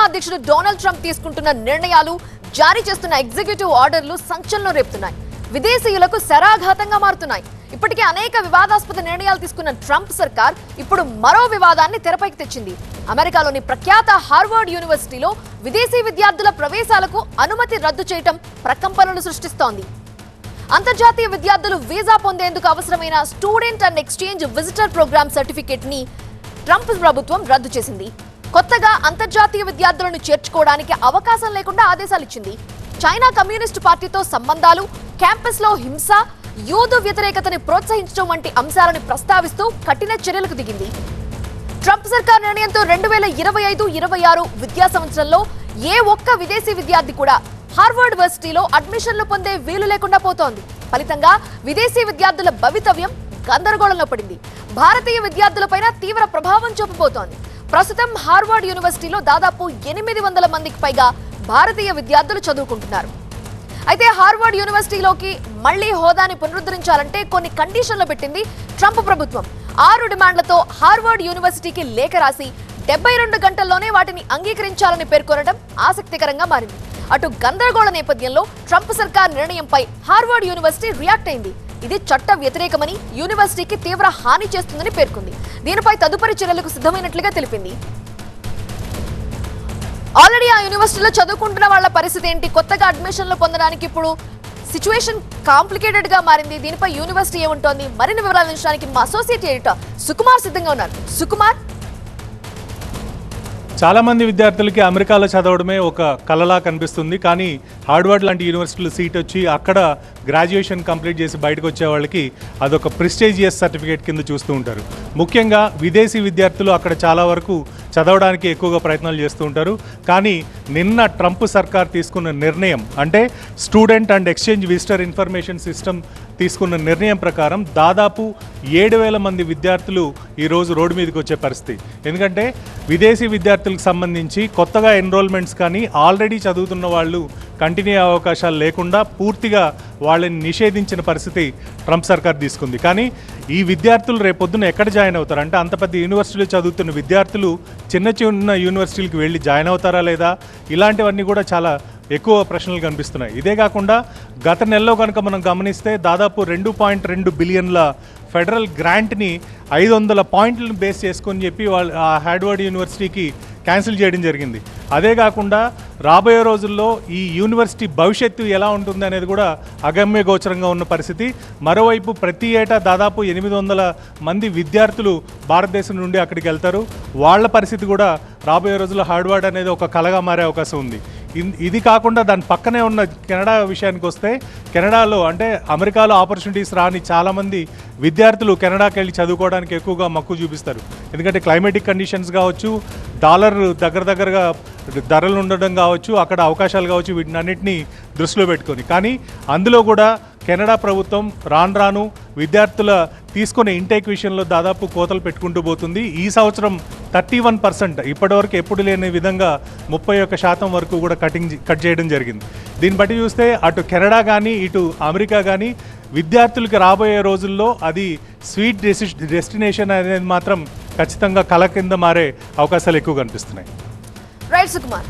America అధ్యక్షుడు Donald Trump తీసుకుంటున్న నిర్ణయాలు జారీ చేస్తున్న ఎగ్జిక్యూటివ్ ఆర్డర్లు సంచలనం రేపుతున్నాయి. విదేశీయులకు శరాఘాతంగా మారుతున్నాయి. ఇప్పటికే అనేక వివాదాస్పద నిర్ణయాలు తీసుకున్న ట్రంప్ సర్కార్ ఇప్పుడు మరో వివాదాన్ని తెరపైకి తెచ్చింది. అమెరికాలోని ప్రఖ్యాత హార్వర్డ్ యూనివర్సిటీలో విదేశీ విద్యార్థుల ప్రవేశాలకు అనుమతి రద్దు చేయటం ప్రకంపనలు సృష్టిస్తోంది. అంతర్జాతీయ విద్యార్థులు వీసా పొందేందుకు అవసరమైన student and exchange visitor program సర్టిఫికేట్ని Trump ప్రభుత్వం రద్దు చేసింది. కొత్తగా అంతర్జాతీయ విద్యార్థులను చేర్చుకోవడానికి అవకాశం లేకుండా ఆదేశాలు ఇచ్చింది. చైనా కమ్యూనిస్టు పార్టీతో సంబంధాలు క్యాంపస్లో హింస యూదు వ్యతిరేకతని ప్రోత్సహించడం వంటి అంశాలను ప్రస్తావిస్తూ కఠిన చర్యలకు దిగింది. ట్రంప్ సర్కార్ నిర్ణయంతో రెండు వేల ఇరవై ఐదు ఇరవై ఆరు విద్యా సంవత్సరంలో ఏ ఒక్క విదేశీ విద్యార్థి కూడా హార్వర్డ్ వర్సిటీలో అడ్మిషన్లు పొందే వీలు లేకుండా పోతోంది. ఫలితంగా విదేశీ విద్యార్థుల భవితవ్యం గందరగోళంలో పడింది. భారతీయ విద్యార్థులపైన తీవ్ర ప్రభావం చూపబోతోంది. ప్రస్తుతం హార్వర్డ్ యూనివర్సిటీలో దాదాపు ఎనిమిది వందల మందికి పైగా భారతీయ విద్యార్థులు చదువుకుంటున్నారు. అయితే హార్వర్డ్ యూనివర్సిటీలోకి మళ్ళీ హోదాని పునరుద్ధరించాలంటే కొన్ని కండిషన్లు పెట్టింది ట్రంప్ ప్రభుత్వం. ఆరు డిమాండ్లతో హార్వర్డ్ యూనివర్సిటీకి లేఖ రాసి డెబ్బై రెండు గంటల్లోనే వాటిని అంగీకరించాలని పేర్కొనడం ఆసక్తికరంగా మారింది. అటు గందరగోళ నేపథ్యంలో ట్రంప్ సర్కార్ నిర్ణయంపై హార్వర్డ్ యూనివర్సిటీ రియాక్ట్ అయింది. ఇది చట్ట వ్యతిరేకమని యూనివర్సిటీకి తీవ్ర హాని చేస్తుందని పేర్కొంది. దీనిపై తదుపరి చర్యలకు సిద్ధమైనట్లుగా తెలిపింది. ఆల్రెడీ ఆ యూనివర్సిటీలో చదువుకుంటున్న వాళ్ళ పరిస్థితి ఏంటి? కొత్తగా అడ్మిషన్లు పొందడానికి ఇప్పుడు సిచ్యువేషన్ కాంప్లికేటెడ్గా మారింది. దీనిపై యూనివర్సిటీ ఏముంటోంది? మరిన్ని వివరాలు అందించడానికి మా అసోసియేట్ ఎడిటర్ సుకుమార్ సిద్ధంగా ఉన్నారు. సుకుమార్ చాలామంది విద్యార్థులకి అమెరికాలో చదవడమే ఒక కలలా కనిపిస్తుంది. కానీ హార్డ్వర్డ్ లాంటి యూనివర్సిటీలో సీట్ వచ్చి అక్కడ గ్రాడ్యుయేషన్ కంప్లీట్ చేసి బయటకు వచ్చే వాళ్ళకి అదొక ప్రిస్టేజియస్ సర్టిఫికేట్ కింద చూస్తూ ఉంటారు. ముఖ్యంగా విదేశీ విద్యార్థులు అక్కడ చాలా వరకు చదవడానికి ఎక్కువగా ప్రయత్నాలు చేస్తూ ఉంటారు. కానీ నిన్న ట్రంప్ సర్కార్ తీసుకున్న నిర్ణయం అంటే student and exchange visitor information system తీసుకున్న నిర్ణయం ప్రకారం దాదాపు ఏడు వేల మంది విద్యార్థులు ఈరోజు రోడ్డు మీదకి వచ్చే పరిస్థితి. ఎందుకంటే విదేశీ విద్యార్థులకు సంబంధించి కొత్తగా ఎన్రోల్మెంట్స్ కానీ ఆల్రెడీ చదువుతున్న వాళ్ళు కంటిన్యూ అయ్యే అవకాశాలు లేకుండా పూర్తిగా వాళ్ళని నిషేధించిన పరిస్థితి ట్రంప్ సర్కార్ తీసుకుంది. కానీ ఈ విద్యార్థులు రేపొద్దున ఎక్కడ జాయిన్ అవుతారు? అంటే అంత పెద్ద యూనివర్సిటీలో చదువుతున్న విద్యార్థులు చిన్న చిన్న యూనివర్సిటీలకు వెళ్ళి జాయిన్ అవుతారా లేదా? ఇలాంటివన్నీ కూడా చాలా ఎక్కువ ప్రశ్నలు కనిపిస్తున్నాయి. ఇదే కాకుండా గత నెలలో కనుక మనం గమనిస్తే దాదాపు రెండు పాయింట్ రెండు బిలియన్ల ఫెడరల్ గ్రాంట్ని ఐదు వందల పాయింట్లను బేస్ చేసుకొని చెప్పి వాళ్ళు ఆ హార్డ్వర్డ్ యూనివర్సిటీకి క్యాన్సిల్ చేయడం జరిగింది. అదే కాకుండా రాబోయే రోజుల్లో ఈ యూనివర్సిటీ భవిష్యత్తు ఎలా ఉంటుంది అనేది కూడా అగమ్య గోచరంగా ఉన్న పరిస్థితి. మరోవైపు ప్రతి ఏటా దాదాపు ఎనిమిది వందల మంది విద్యార్థులు భారతదేశం నుండి అక్కడికి వెళ్తారు. వాళ్ళ పరిస్థితి కూడా రాబోయే రోజుల్లో హార్డ్వర్డ్ అనేది ఒక కలగా మారే అవకాశం ఉంది. ఇది కాకుండా దాని పక్కనే ఉన్న కెనడా విషయానికి వస్తే కెనడాలో అంటే అమెరికాలో ఆపర్చునిటీస్ రాని చాలామంది విద్యార్థులు కెనడాకి వెళ్ళి చదువుకోవడానికి ఎక్కువగా మక్కువ చూపిస్తారు. ఎందుకంటే క్లైమేటిక్ కండిషన్స్ కావచ్చు డాలర్ దగ్గర దగ్గరగా ధరలు ఉండడం కావచ్చు అక్కడ అవకాశాలు కావచ్చు వీటిని అన్నింటినీ దృష్టిలో పెట్టుకొని. కానీ అందులో కూడా కెనడా ప్రభుత్వం రాను రాను విద్యార్థుల తీసుకునే ఇంటేక్ విషయంలో దాదాపు కోతలు పెట్టుకుంటూ పోతుంది. ఈ సంవత్సరం థర్టీ వన్ పర్సెంట్ ఇప్పటివరకు ఎప్పుడు లేని విధంగా ముప్పై ఒక్క శాతం వరకు కూడా కటింగ్ కట్ చేయడం జరిగింది. దీన్ని బట్టి చూస్తే అటు కెనడా కానీ ఇటు అమెరికా కానీ విద్యార్థులకి రాబోయే రోజుల్లో అది స్వీట్ డెసి డెస్టినేషన్ అనేది మాత్రం ఖచ్చితంగా కళ కింద మారే అవకాశాలు ఎక్కువ కనిపిస్తున్నాయి. రైట్ సుకుమార్